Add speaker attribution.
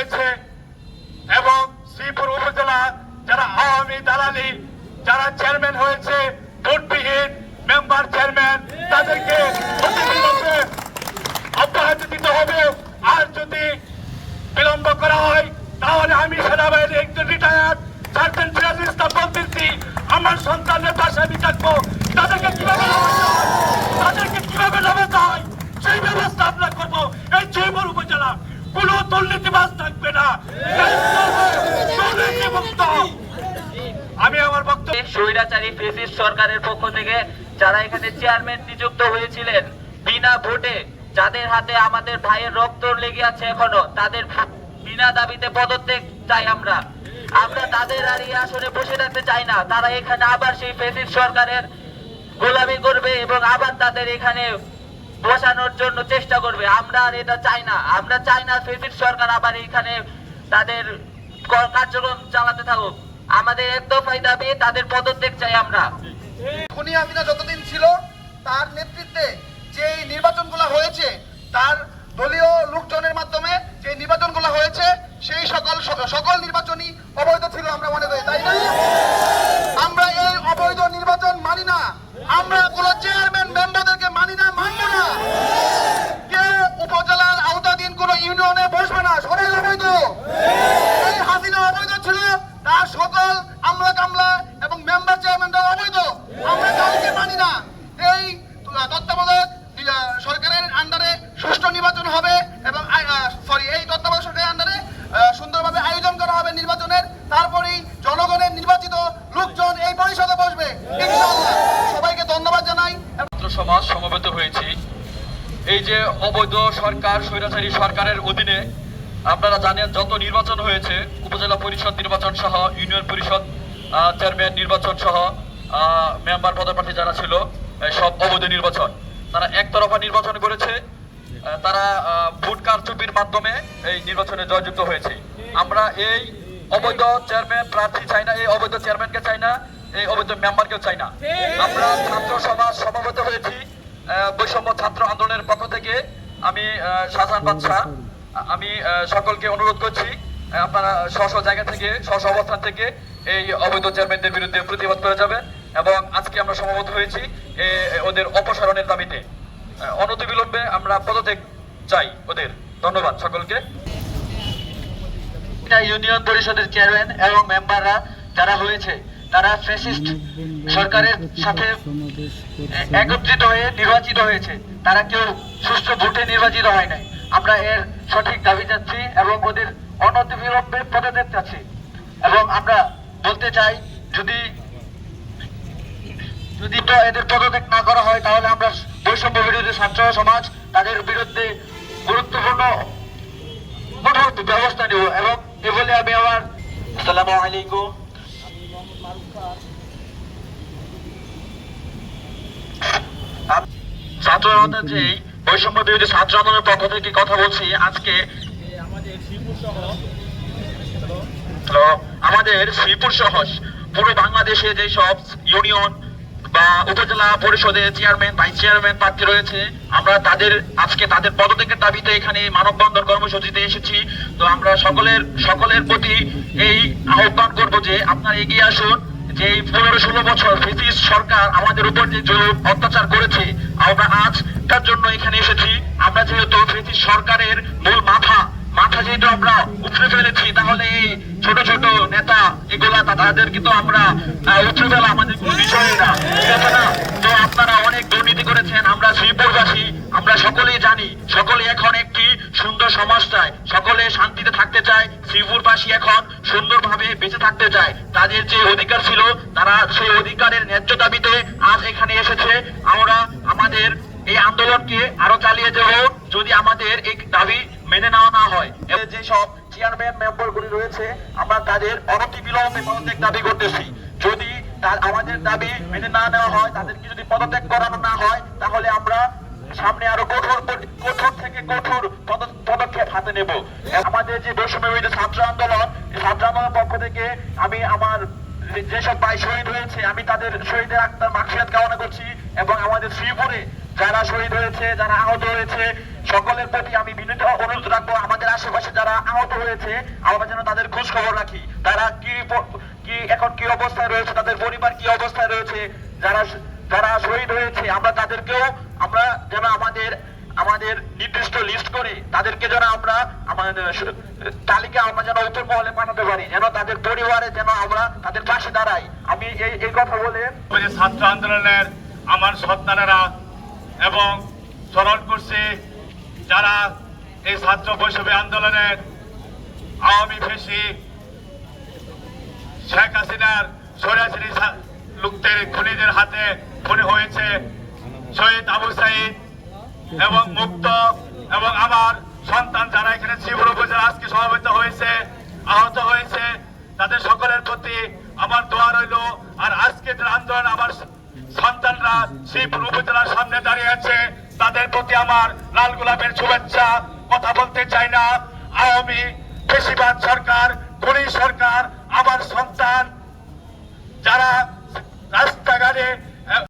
Speaker 1: হয়েছে এবং শ্রীপুর উপজেলা যারা আওয়ামী দালালি, যারা চেয়ারম্যান হয়েছে, ভোটবিহীন মেম্বার চেয়ারম্যান, তাদেরকে অব্যাহতি দিতে হবে। আর যদি বিলম্ব করা হয়, তাহলে আমি সেনাবাহিনী একজন রিটায়ার্ড সার্জেন্ট সিরাজুল ইসলাম বলতেছি আমার সন্তানের পাশে আমি থাকব তাদেরকে কীভাবে নামাতে হয় তাদেরকে কীভাবে নামাতে হয় সেই ব্যবস্থা আমরা করব এই জয়পুর উপজেলা কোনো দুর্নীতিবাজ থাকবে না দুর্নীতিমুক্ত আমি আমার বক্তব্য
Speaker 2: স্বৈরাচারী ফেসিস্ট সরকারের পক্ষ থেকে যারা এখানে চেয়ারম্যান নিযুক্ত হয়েছিলেন বিনা ভোটে, যাদের হাতে আমাদের ভাইয়ের রক্ত লেগে আছে এখনও, তাদের বিনা দাবিতে পদত্যাগ চাই আমরা। আমরা তাদের আর এই আসনে বসে থাকতে চাই না। তারা এখানে আবার সেই ফেসিস্ট সরকারের গোলামি করবে এবং আবার তাদের এখানে বসানোর জন্য চেষ্টা করবে। আমরা আর এটা চাই না। আমরা চাই না ফেসিস্ট সরকার আবার এখানে তাদের কার্যক্রম চালাতে থাকুক। আমাদের এক দফায় দাবি তাদের পদত্যাগ চাই আমরা।
Speaker 3: খুনি আমিনা যতদিন ছিল তার নেতৃত্বে যে নির্বাচনগুলো হয়েছে তার দলীয় লোকজনের মাধ্যমে যে নির্বাচনগুলো হয়েছে সেই সকল সকল নির্বাচনই অবৈধ ছিল আমরা মনে করি তাই না আমরা এই অবৈধ নির্বাচন মানি না আমরা কোনো চেয়ারম্যান মেম্বারদেরকে মানি না মানবো না কেউ উপজেলার আওতাধীন কোনো ইউনিয়নে বসবে না সবাই অবৈধ এই হাসিনা অবৈধ ছিল তার সকল আমলা কামলা এবং মেম্বার চেয়ারম্যানরা অবৈধ আমরা কাউকে মানি না এই তত্ত্বাবধায়ক আহ, সরকারের আন্ডারে সুষ্ঠু নির্বাচন হবে এবং সরি এই তত্ত্বাবধায়ক সরকারের আন্ডারে সুন্দরভাবে আয়োজন করা হবে নির্বাচনের তারপরেই জনগণের নির্বাচিত লোকজন এই পরিষদে বসবে ইনশাআল্লাহ সবাইকে ধন্যবাদ জানাই
Speaker 4: ছাত্র সমাজ হয়েছি। এই যে অবৈধ সরকার, স্বৈরাচারী সরকারের অধীনে আপনারা জানেন যত নির্বাচন হয়েছে, উপজেলা পরিষদ নির্বাচন সহ, ইউনিয়ন পরিষদ চেয়ারম্যান নির্বাচন সহ মেম্বার পদপ্রার্থী যারা ছিল সব অবৈধ নির্বাচন। তারা একতরফা নির্বাচন করেছে। তারা ভোট কারচুপির মাধ্যমে এই নির্বাচনে জয়যুক্ত হয়েছে। আমরা এই অবৈধ চেয়ারম্যান প্রার্থী চাই না, এই অবৈধ চেয়ারম্যানকে চাই না, এই অবৈধ মেম্বারকেও চাই না। আমরা ছাত্র সমাজ সমাবেত হয়েছি। বৈষম্য ছাত্র আন্দোলনের পক্ষ থেকে আমি শাহজাহান বাদশাহ, আমি সকলকে অনুরোধ করছি আপনারা স্ব স্ব জায়গা থেকে, স্ব অবস্থান থেকে এই অবৈধ চেয়ারম্যানদের বিরুদ্ধে প্রতিবাদ করে যাবেন এবং আজকে আমরা সমবেত হয়েছি ওদের অপসারণের দাবিতে। অনতিবিলম্বে আমরা পদত্যাগ চাই ওদের। ধন্যবাদ সকলকে।
Speaker 2: ইউনিয়ন পরিষদের চেয়ারম্যান এবং মেম্বাররা যারা হয়েছে। তারা ফ্যাসিস্ট সরকারের সাথে একত্রিত হয়ে নির্বাচিত হয়েছে। তারা কেউ সুষ্ঠু ভোটে নির্বাচিত হয় নাই। আমরা এর সঠিক দাবি চাচ্ছি এবং ওদের অনতিবিলম্বে পদত্যাগ চাচ্ছি। এবং আমরা বলতে চাই, যদি যদি এদের পদত্যাগ না করা হয়, তাহলে আমরা বৈষম্য বিরোধী ছাত্র সমাজ তাদের বিরুদ্ধে গুরুত্বপূর্ণ কঠোর ব্যবস্থা নেব। এবং এ বলে আমি আমার আসসালামু আলাইকুম। ছাত্র যে বৈষম্য বিরোধী ছাত্র আন্দোলনের পক্ষ থেকে কথা বলছি? আজকে আমাদের শ্রীপুর সহ পুরো বাংলাদেশে যে সব ইউনিয়ন বা উপজেলা পরিষদের চেয়ারম্যান ভাইস চেয়ারম্যান প্রার্থী রয়েছে আমরা তাদের আজকে তাদের পদত্যাগের দাবিতে এখানে মানববন্ধন কর্মসূচিতে এসেছি। তো আমরা সকলের সকলের প্রতি এই আহ্বান করব যে আপনারা এগিয়ে আসুন। যে এই পনেরো ষোলো বছর ব্রিটিশ সরকার আমাদের উপর যে জুলুম অত্যাচার করেছে, আমরা আজ তার জন্য এখানে এসেছি। আমরা যেহেতু ব্রিটিশ সরকারের মূল মাথা মাথা যেহেতু আমরা উপরে ফেলেছি, তাহলে এই ছোট ছোট নেতা এগুলা তাদের কিন্তু আমরা উপরে ফেলা আমাদের কোনো বিষয় না। না? তো আপনারা অনেক দুর্নীতি করেছেন, আমরা শ্রীপুরবাসী, আমরা সকলেই জানি, সকলে এখন একটি সুন্দর সমাজ চায়, সকলে শান্তিতে থাকতে চায় শ্রীপুরবাসী এখন সুন্দরভাবে বেঁচে থাকতে চায়। তাদের যে অধিকার ছিল, তারা সেই অধিকারের ন্যায্য দাবিতে আজ এখানে এসেছে। আমরা আমাদের এই আন্দোলনকে আরও চালিয়ে যাব যদি আমাদের এই দাবি মেনে নেওয়া না হয়। যে সব চেয়ারম্যান মেম্বারগুলি রয়েছে, আমরা তাদের অনতিবিলম্বে পদত্যাগ দাবি করতেছি। যদি আমাদের দাবি মেনে না নেওয়া হয়, তাদেরকে যদি পদত্যাগ করানো না হয়, তাহলে আমরা সামনে আরও কঠোর কঠোর থেকে কঠোর পদক্ষেপ হাতে নেব। আমাদের যে বৈষম্য বিরোধী ছাত্র আন্দোলন ছাত্র আন্দোলনের পক্ষ থেকে আমি আমার যেসব ভাই শহীদ হয়েছে, আমি তাদের শহীদের আত্মার মাকসিয়াত কামনা করছি এবং আমাদের শ্রীপুরে যারা শহীদ হয়েছে, যারা আহত হয়েছে, সকলের প্রতি আমি বিনীত অনুরোধ রাখব, আমাদের আশেপাশে যারা আহত হয়েছে, আমরা যেন তাদের খোঁজ খবর রাখি। তারা কি কি এখন কি অবস্থায় রয়েছে, তাদের পরিবার কি অবস্থায় রয়েছে, যারা যারা শহীদ হয়েছে, আমরা তাদেরকেও আমরা যেন আমাদের আমাদের নির্দিষ্ট লিস্ট করে, তাদেরকে যেন আমরা আমাদের তালিকা আমরা যেন উত্তর মহলে পাঠাতে পারি, যেন তাদের পরিবারে যেন আমরা তাদের পাশে দাঁড়াই। আমি এই এই কথা বলে
Speaker 1: ছাত্র আন্দোলনের আমার সন্তানেরা এবং স্মরণ করছি, যারা এই ছাত্র বৈষম্য আন্দোলনের আওয়ামী ফেসি শেখ হাসিনার সরাসরি লোকদের খুনিদের হাতে খুনি হয়েছে শহীদ আবু সাইদ এবং মুক্ত এবং আমার সন্তান যারা এখানে শিবুর উপজেলা আজকে সমাবেত হয়েছে, আহত হয়েছে, তাদের সকলের প্রতি আমার দোয়া রইল। আর আজকে আন্দোলন আমার সন্তানরা শ্রীপুর উপজেলার সামনে দাঁড়িয়ে আছে তাদের প্রতি আমার লাল গোলাপের শুভেচ্ছা। কথা বলতে চাই না। আওয়ামী বেশিরভাগ সরকার গুলি সরকার, আমার সন্তান, যারা রাস্তাঘাটে